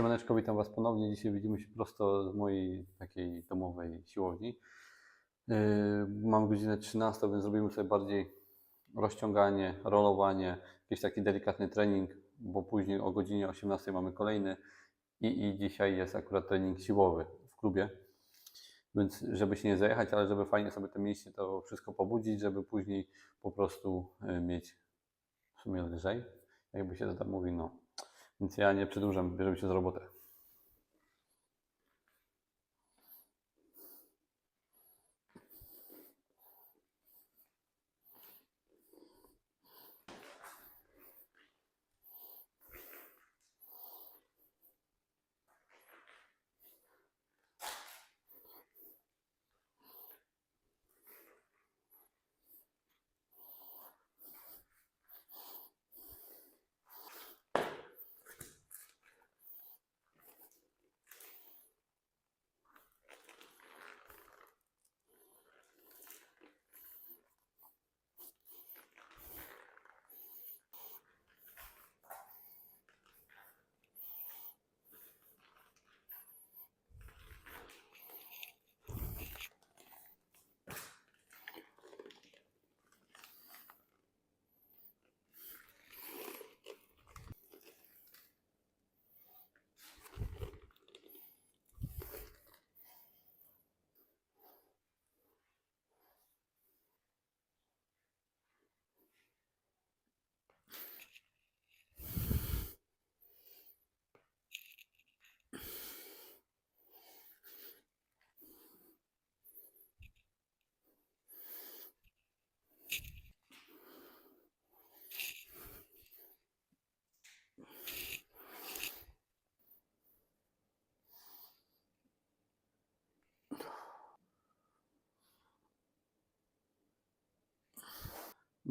Siemaneczko, witam Was ponownie. Dzisiaj widzimy się prosto z mojej takiej domowej siłowni. Yy, Mam godzinę 13, więc zrobimy sobie bardziej rozciąganie, rolowanie, jakiś taki delikatny trening, bo później o godzinie 18 mamy kolejny i, i dzisiaj jest akurat trening siłowy w klubie. Więc żeby się nie zajechać, ale żeby fajnie sobie te mięśnie to wszystko pobudzić, żeby później po prostu yy, mieć w sumie lżej, jakby się to tak mówi, no. Więc ja nie przedłużam, bierzemy się za robotę.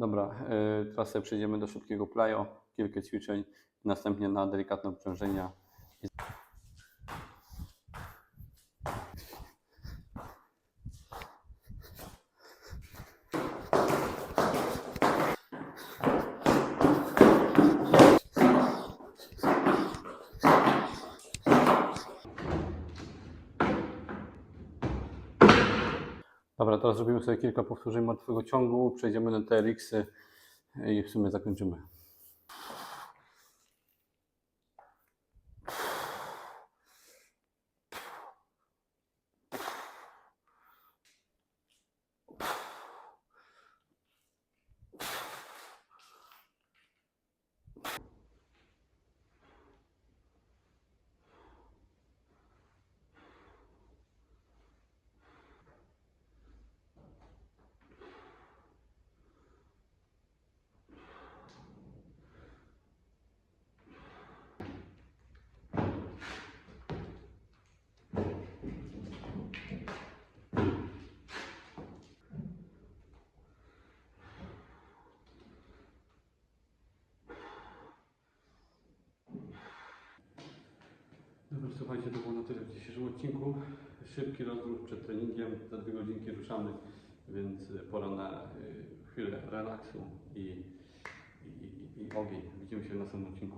Dobra, yy, teraz przejdziemy do szybkiego plyo, kilka ćwiczeń, następnie na delikatne obciążenia. Dobra, teraz zrobimy sobie kilka powtórzeń martwego ciągu, przejdziemy na TRX-y i w sumie zakończymy. Dobra, słuchajcie, to było na tyle w dzisiejszym odcinku. Szybki rozruch przed treningiem, za dwie godzinki ruszamy, więc y, pora na y, chwilę relaksu i, i, i, i ogień. Widzimy się w następnym odcinku.